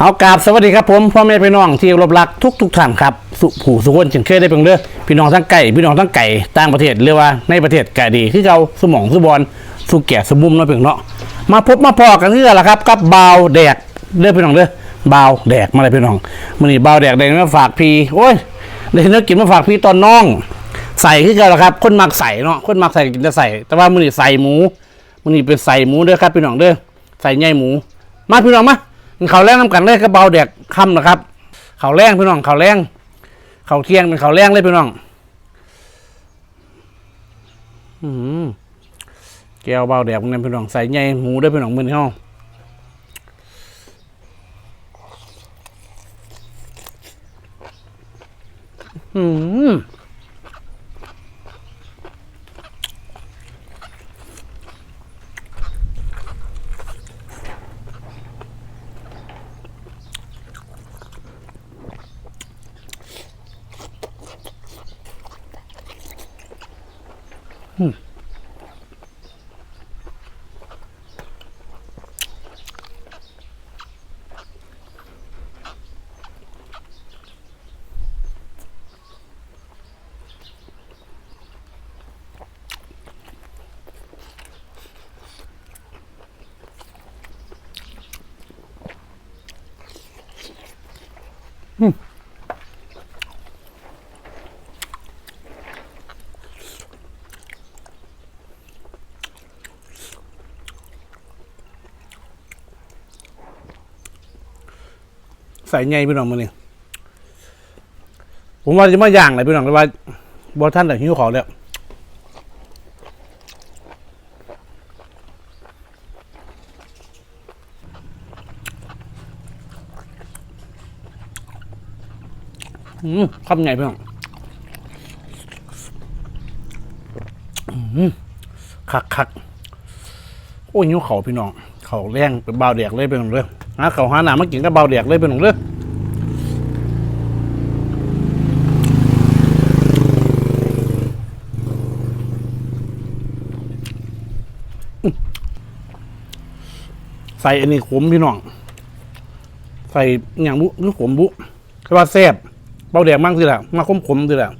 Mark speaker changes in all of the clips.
Speaker 1: เอากราบสวัสดีครับผมพ่อแม่พี่น้องที่รบรักทุกทุกท่านครับสุผู้สุคนเช่นเคยได้เป็นเด้อพี่น้องทั้งไก่พี่น้องทั้งไก่ต่างประเทศเรียกว่าในประเทศไก่ดีคือเราสมองสุบอลสุแก่สมุมเนาะเพียงเนาะมาพบมาพอกันเรื่อละครับกับบาวแดกเด้อพี่น้องเด้อบาวแดกมาเลยพี่น้องมื้อนี้บาวแดกได้มาฝากพี่โอ้ยได้เนื้อกินมาฝากพี่ตอนน้อง ใส่คือกันละครับ คนมักใส่เนาะคนมักใส่กินจะใส่ แต่ว่ามื้อนี้ใส่หมูมื้อนี้เป็นใส่หมูเด้อครับพี่น้องเด้อใส่ใหญ่หมู มาพี่น้องมา กินข้าแรงน้ำกันเลยกระเบาแดกค่ำนะครับ เขาแรงพี่น้องเขาแรงเขาเที่ยงเป็นเขาแรงเลยพี่น้องอืมแก้วเบาแดกมันพี่น้องใส่ใหญ่หมูด้วยพี่น้องมือนห้องอืม ใส่ใหญ่พี่น้องมือนี่ผมว่าจะมาอย่างเลยพี่น้องแต่ว่าบอท่านแต่หิ้วขอแล้วอืมคำใหญ่พี่น้องอืมคักคักโอ้ยหิ้วเขาพี่น้อง เขาแรงเป็นเบาวเดียกเลยเป็นเรื่อง หาเขาหาหนามากินก็เบาเดียกเลยเป็นของเรื่อใส่อันนี้ขมพี่น้อง ใส่อหย่างบุหรือขมบุคือว่าแซ่บเบาแดกมากสิแหละมาขมขมสิแหละ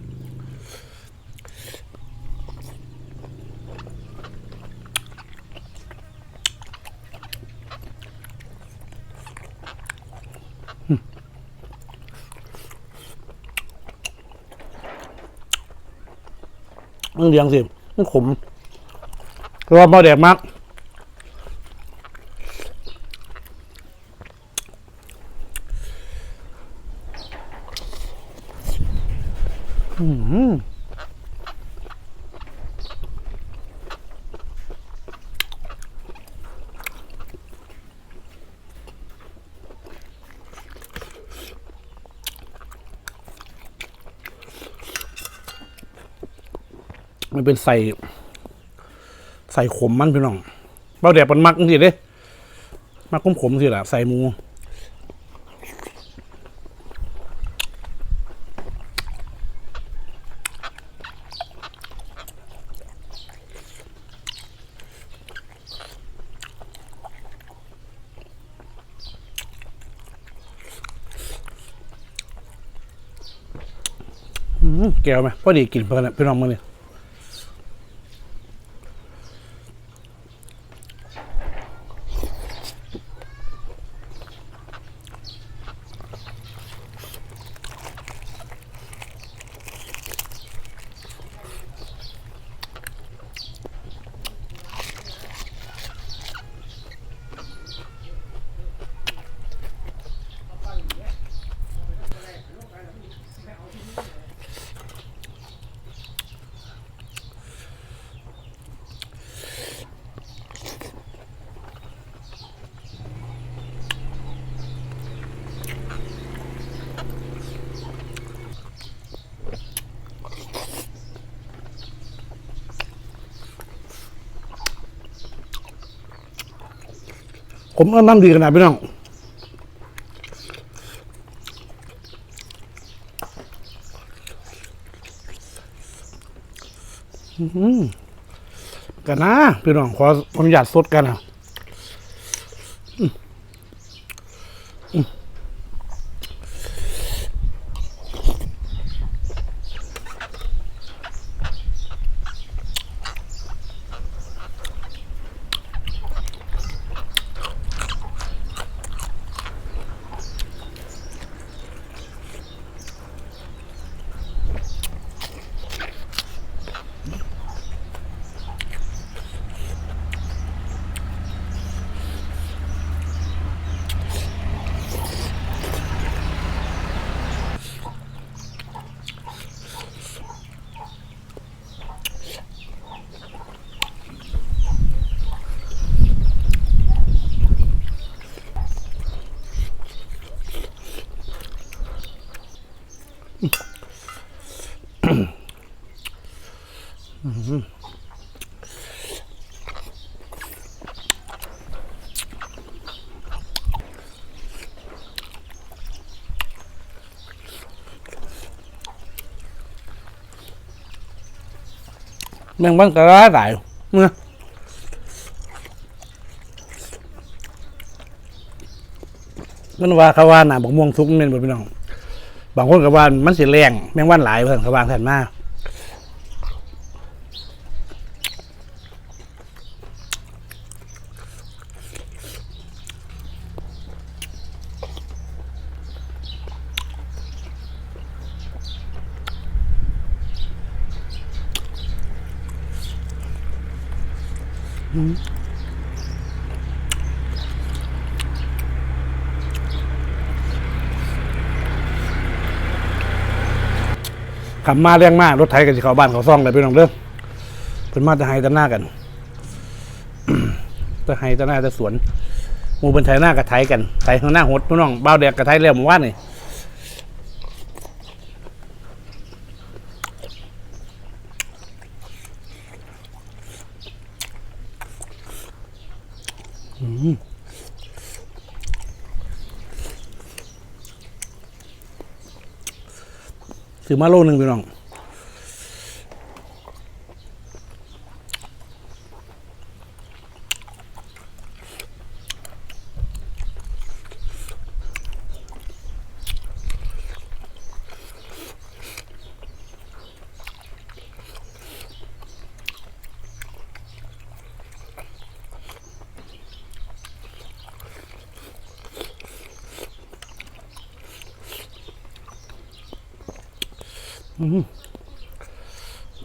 Speaker 1: มันเลี้ยงสิ มันขมเพราะว่าเบาแดกมากอืม มันเป็นใส่ ใส่ขมมันพี่น้องเบาแดดมันมักจริงๆเด้มักขมขมสิล่ะใส่หมูแก้วไหมพอดีกินเพื่อนพี่น้องมือนี่ ผมว่าน้ำดีขนาดพี่น้องกันนะพี่น้องขออนุญาตสดกันนะ แมงบังกระไรหลายเมื่อมันว่าเขาว่าหนาบอกม่วงทุกเมนบ่พี่น้อง บางคนก็ว่ามันสิแรงแมงวันหลายเพิ่นเขาว่าแทนมาก ขับมาเรียงมากรถไถกันสิเขาบ้านเขาซ่องเลยพี่น้องเด้อเพิ่นมาจะให้ตะหน้ากันจะให้ตะหน้าจะสวนหมูเป็นไถหน้ากับไถกันไถข้างหน้าหดพี่น้องเบ้าแดกกับไถเรียวหมู่ว่านนี่อืม ซื้อมาโลหนึ่งพี่น้อง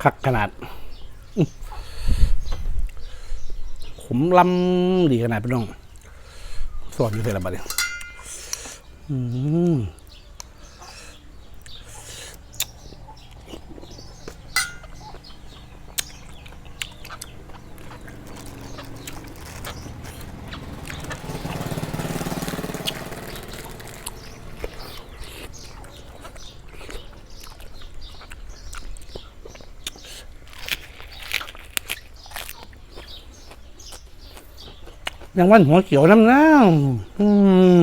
Speaker 1: คักขนาดขมลำดีขนาดพี่น้องสอนอยู่เท่าไหร่บัดเนี่ยอืม ยังวันหัวเขียวน้ำน้ำอืม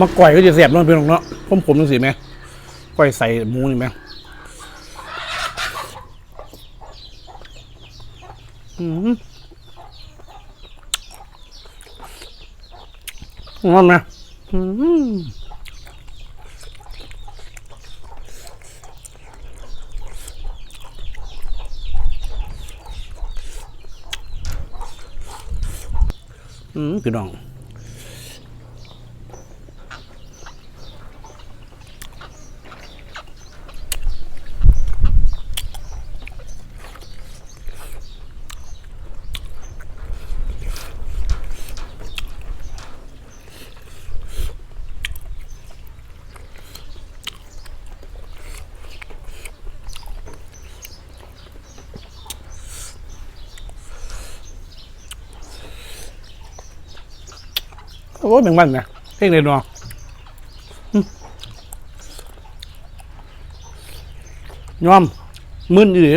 Speaker 1: มาก่อยก็จะเสียบน้องพี่น้องเนาะผมผมจังสิไหมก่อยใส่หมูนี่ไหมอืมนั่นไหมอืมอืมพี่น้อง โอ้ยแมงมันนะเพ่งเลยเนาะอืมยอมมึนอยู่ดิ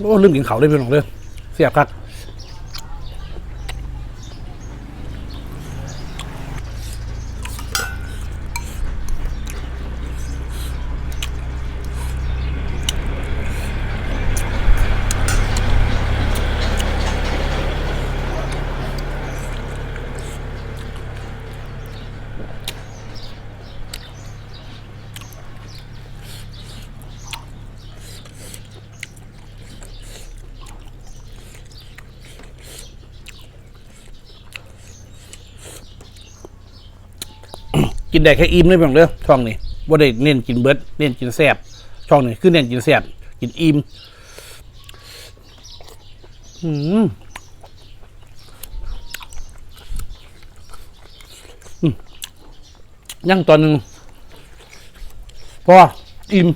Speaker 1: โอ้ลืมกินเขาวเลยพี่น้องเลยเสียบครับ กินได้แค่อิ่มได้เพียงเด้อช่องนี้ว่าได้เน้นกินเบิร์ดเน้นกินแซบช่องนี้คือเน้นกินแซบกินอิ่มอืม ยังตอนหนึ่งพออิ่ม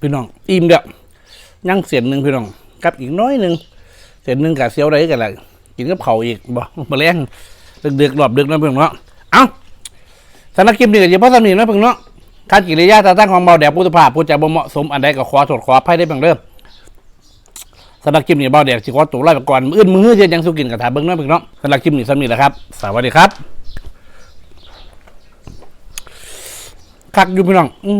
Speaker 1: พี่น้อง อิ่มเด้อยังเสียนหนึ่งพี่น้องกับอีกน้อยหนึ่งเสียนหนึ่งกับเสียวไรกันล่ะกินกับเขาอีกบ่มาแรงดึกๆรอบดึกนะเพื่อนเนาะเอ้าสำนักกิมนี่ก็อย่าพอสำนีนะเพื่อนเนาะการกิริยาตาตั้งของเบาแดดพุทธภาพพูดจาบ่เหมาะสมอันใดก็ขอโทษขออภัยได้เพียงเด้อสำนักกิมนี่เบาแดดสิขอตัวไล่ไปก่อน มื้ออื่นมือเฮ็ดหยังสุกินกับถาเบิ่งเนาะเพื่อนเนาะสำนักกิมนี่สำนีแหละครับ สวัสดีครับ คักอยู่พี่น้อง อื